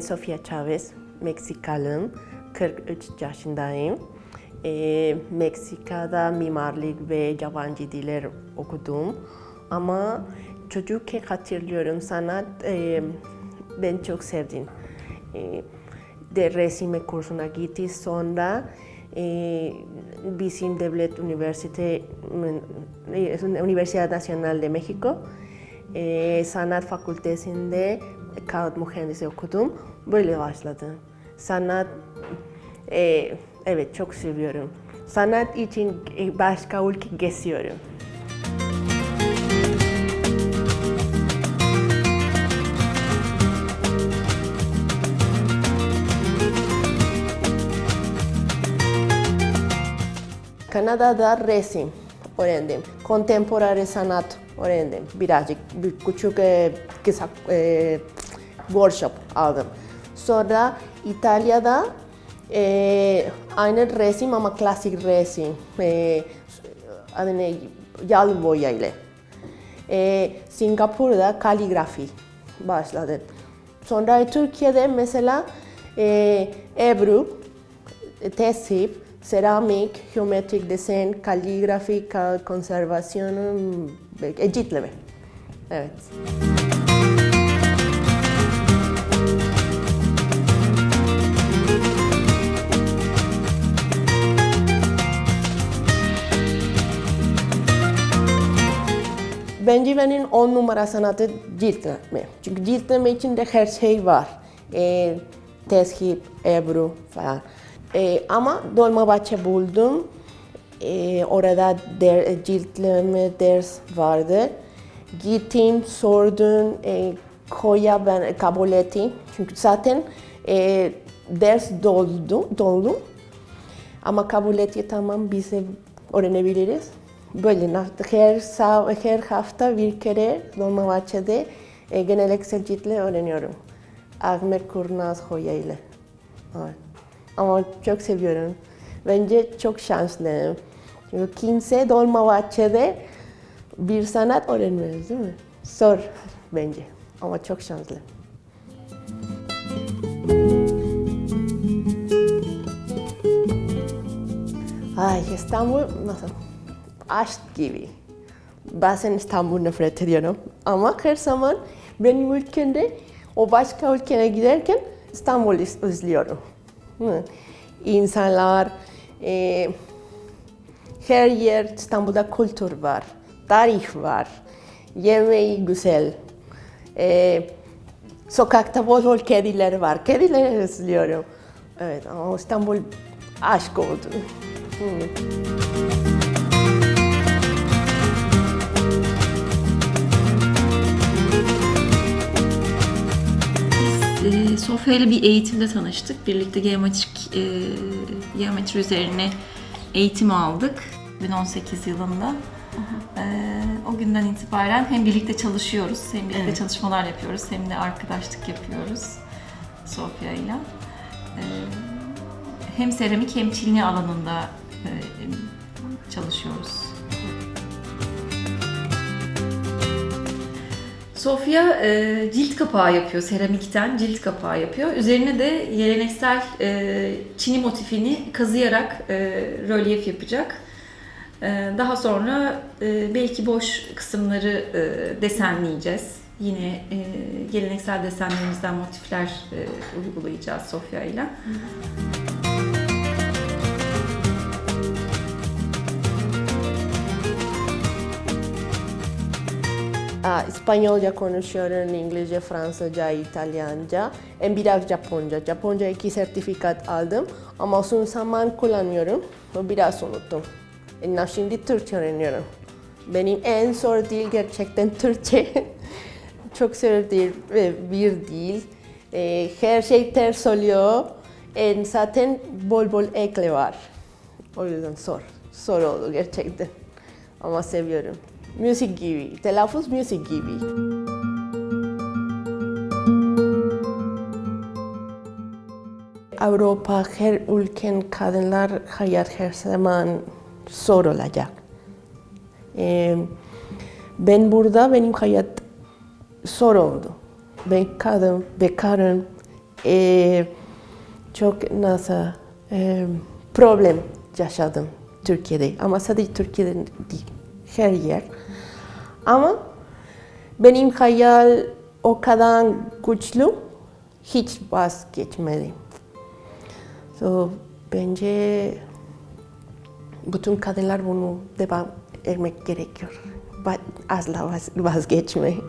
Ben Sofia Chavez, Meksikalıyım. 43 yaşındayım. Ee, Meksika'da mimarlık ve yabancı diller okudum. Ama çocukken hatırlıyorum sanat e, ben çok sevdim. E, de resim kursuna gitti sonra e, bizim devlet üniversite e, Universidad Nacional de México e, sanat fakültesinde kağıt mühendisi okudum. Böyle başladı. Sanat e, evet çok seviyorum. Sanat için e, başka ülke geziyorum. Kanada'da resim öğrendim. Kontemporary sanat öğrendim. Birazcık bir küçük e, kısa e, workshop aldım. Sonra İtalya'da e, aynı resim ama klasik resim. E, adı ne? Yağlı boya ile. E, Singapur'da kaligrafi başladım. Sonra Türkiye'de mesela e, Ebru, tesip, seramik, geometrik desen, kaligrafi, ka- konservasyon, editleme. Evet. Bence benim on numara sanatı ciltleme. Çünkü ciltleme içinde her şey var. E, teship, ebru falan. E, ama Dolmabahçe buldum. E, orada der, ciltleme ders vardı. Gittim, sordum, e, koya ben kabul ettim. Çünkü zaten e, ders doldu, doldu. Ama kabul etti tamam biz de öğrenebiliriz. Böyle her, her hafta bir kere Dolmabahçe'de e, geleneksel ciltle öğreniyorum. Ahmet Kurnaz Hoca ile. Evet. Ama çok seviyorum. Bence çok şanslıyım. Çünkü kimse Dolmabahçe'de bir sanat öğrenmez değil mi? Zor bence. Ama çok şanslı. Ay İstanbul nasıl? Aşk gibi. Bazen İstanbul nefret ediyorum. Ama her zaman benim ülkemde o başka ülkeye giderken İstanbul iz- özlüyorum. İnsanlar, e, her yer İstanbul'da kültür var, tarih var, yemeği güzel. E, sokakta bol bol kediler var. Kedileri özlüyorum. Evet ama İstanbul aşk oldu. Hı. Sofya ile bir eğitimde tanıştık. Birlikte geometrik e, geometri üzerine eğitim aldık 2018 yılında. Ee, o günden itibaren hem birlikte çalışıyoruz, hem birlikte Evet. çalışmalar yapıyoruz, hem de arkadaşlık yapıyoruz Sofya ile. Hem seramik hem çilme alanında e, çalışıyoruz. Sofya e, cilt kapağı yapıyor, seramikten cilt kapağı yapıyor. Üzerine de geleneksel e, çini motifini kazıyarak e, rölyef yapacak. E, daha sonra e, belki boş kısımları e, desenleyeceğiz. Yine e, geleneksel desenlerimizden motifler e, uygulayacağız Sofya ile. Aa, İspanyolca konuşuyorum, İngilizce, Fransızca, İtalyanca, hem biraz Japonca. Japonca iki sertifikat aldım ama uzun zaman kullanıyorum. Biraz unuttum. E, Şimdi Türkçe öğreniyorum. Benim en zor dil gerçekten Türkçe. Çok zor değil, e, bir dil. Her şey ters oluyor. E, zaten bol bol ekle var. O yüzden zor. Zor oldu gerçekten. Ama seviyorum. Müzik gibi. Telaffuz müzik gibi. Avrupa her ülken kadınlar hayat her zaman zor olacak. Ee, ben burada benim hayat zor oldu. Ben kadın, bekarım, e, çok nasıl e, problem yaşadım Türkiye'de. Ama sadece Türkiye'de değil, her yer. Ama benim hayal o kadar güçlü, hiç vazgeçmedim. So, bence bütün kadınlar bunu devam etmek gerekiyor. Asla vaz- vazgeçmeyin.